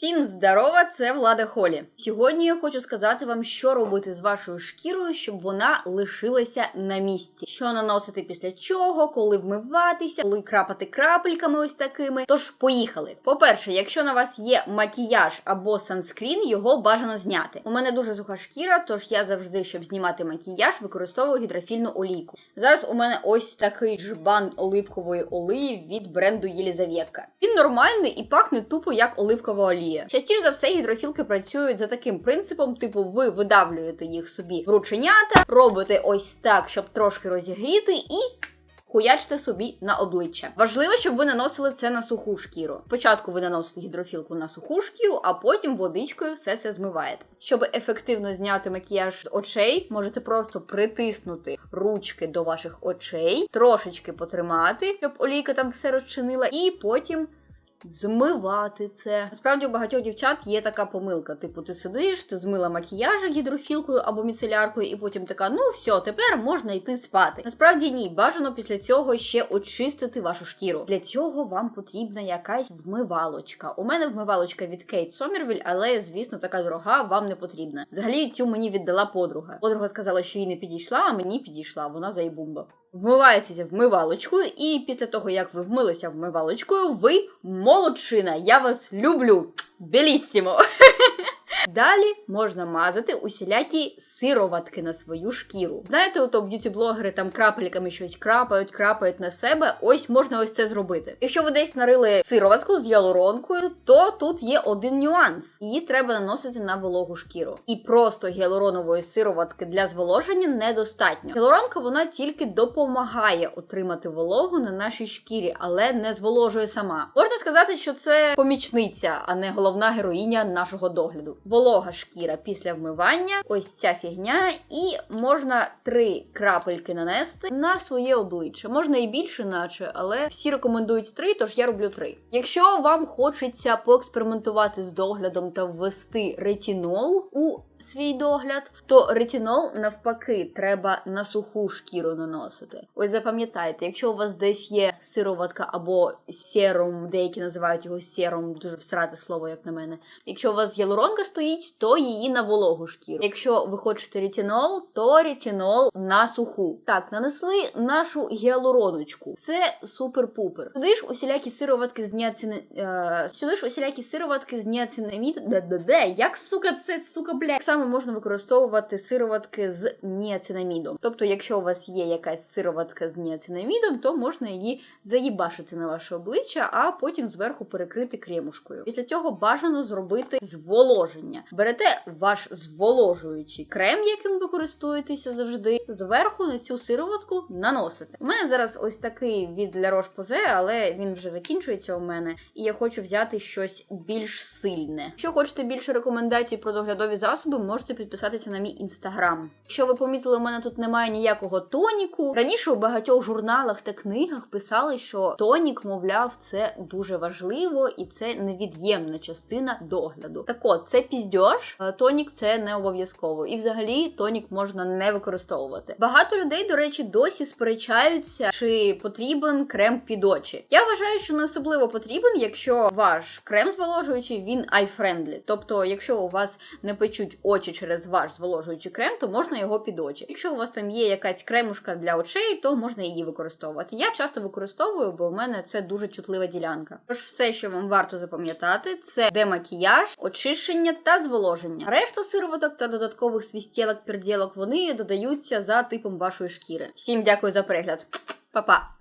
Всім здорова, це Влада Холі. Сьогодні я хочу сказати вам, що робити з вашою шкірою, щоб вона лишилася на місці. Що наносити після чого, коли вмиватися, коли крапати крапельками ось такими. Тож поїхали. По-перше, якщо на вас є макіяж або санскрін, його бажано зняти. У мене дуже суха шкіра, тож я завжди, щоб знімати макіяж, використовую гідрофільну олійку. Зараз у мене ось такий жбан оливкової олії від бренду Єлізавєтка. Він нормальний і пахне тупо як оливкова олія. Частіше за все гідрофілки працюють за таким принципом: типу, ви видавлюєте їх собі рученята, робите ось так, щоб трошки розігріти, і хуячте собі на обличчя. Важливо, щоб ви наносили це на суху шкіру. Спочатку ви наносите гідрофілку на суху шкіру, а потім водичкою все це змиваєте. Щоб ефективно зняти макіяж з очей, можете просто притиснути ручки до ваших очей, трошечки потримати, щоб олійка там все розчинила, і потім. Змивати це. Насправді у багатьох дівчат є така помилка. Типу, ти сидиш, ти змила макіяж гідрофілкою або міцеляркою, і потім така, ну все, тепер можна йти спати. Насправді ні, бажано після цього ще очистити вашу шкіру. Для цього вам потрібна якась вмивалочка. У мене вмивалочка від Кейт Сомервіль, але звісно, така дорога вам не потрібна. Взагалі цю мені віддала подруга. Подруга сказала, що їй не підійшла, а мені підійшла. Вона заїбумба. Вмиваєтеся вмивалочкою, і після того, як ви вмилися вмивалочкою, ви молодшина. Я вас люблю. Белістімо! Далі можна мазати усілякі сироватки на свою шкіру. Знаєте, ото б'юті-блогери там крапельками щось крапають, крапають на себе. Ось можна ось це зробити. Якщо ви десь нарили сироватку з гіалуронкою, то тут є один нюанс: її треба наносити на вологу шкіру. І просто гіалуронової сироватки для зволоження недостатньо. Гіалуронка вона тільки допомагає отримати вологу на нашій шкірі, але не зволожує сама. Можна сказати, що це помічниця, а не головна героїня нашого догляду. Волога шкіра після вмивання, ось ця фігня, і можна три крапельки нанести на своє обличчя. Можна і більше, наче, але всі рекомендують три, тож я роблю три. Якщо вам хочеться поекспериментувати з доглядом та ввести ретінол у свій догляд, то ретінол навпаки треба на суху шкіру наносити. Ось запам'ятайте, якщо у вас десь є сироватка або серум, деякі називають його серум, дуже всрате слово, як на мене. Якщо у вас гіалуронка стоїть, то її на вологу шкіру. Якщо ви хочете ретінол, то ретінол на суху. Так, нанесли нашу гіалуроночку. Це супер-пупер. Сюди ж усілякі сироватки з. Е... Сюди ж усілякі сироватки з ніацинамід... Де-де-де? Як, сука, це, сука, бля? Само можна використовувати сироватки з ніацинамідом. Тобто, якщо у вас є якась сироватка з ніацинамідом, то можна її заїбашити на ваше обличчя, а потім зверху перекрити кремушкою. Після цього бажано зробити зволоження. Берете ваш зволожуючий крем, яким ви користуєтеся завжди, зверху на цю сироватку наносите. У мене зараз ось такий від La Roche-Posay, але він вже закінчується у мене, і я хочу взяти щось більш сильне. Якщо хочете більше рекомендацій про доглядові засоби, можете підписатися на мій інстаграм. Якщо ви помітили, у мене тут немає ніякого тоніку. Раніше у багатьох журналах та книгах писали, що тонік, мовляв, це дуже важливо і це невід'ємна частина догляду. Так от, це піздьош, тонік це не обов'язково. І взагалі тонік можна не використовувати. Багато людей, до речі, досі сперечаються, чи потрібен крем під очі. Я вважаю, що не особливо потрібен, якщо ваш крем зволожуючий, він eye-friendly. Тобто, якщо у вас не печуть очі через ваш зволожуючий крем, то можна його під очі. Якщо у вас там є якась кремушка для очей, то можна її використовувати. Я часто використовую, бо у мене це дуже чутлива ділянка. Тож все, що вам варто запам'ятати, це демакіяж, очищення та зволоження. Решта сироваток та додаткових свістєлок, пердєлок вони додаються за типом вашої шкіри. Всім дякую за перегляд. Па-па!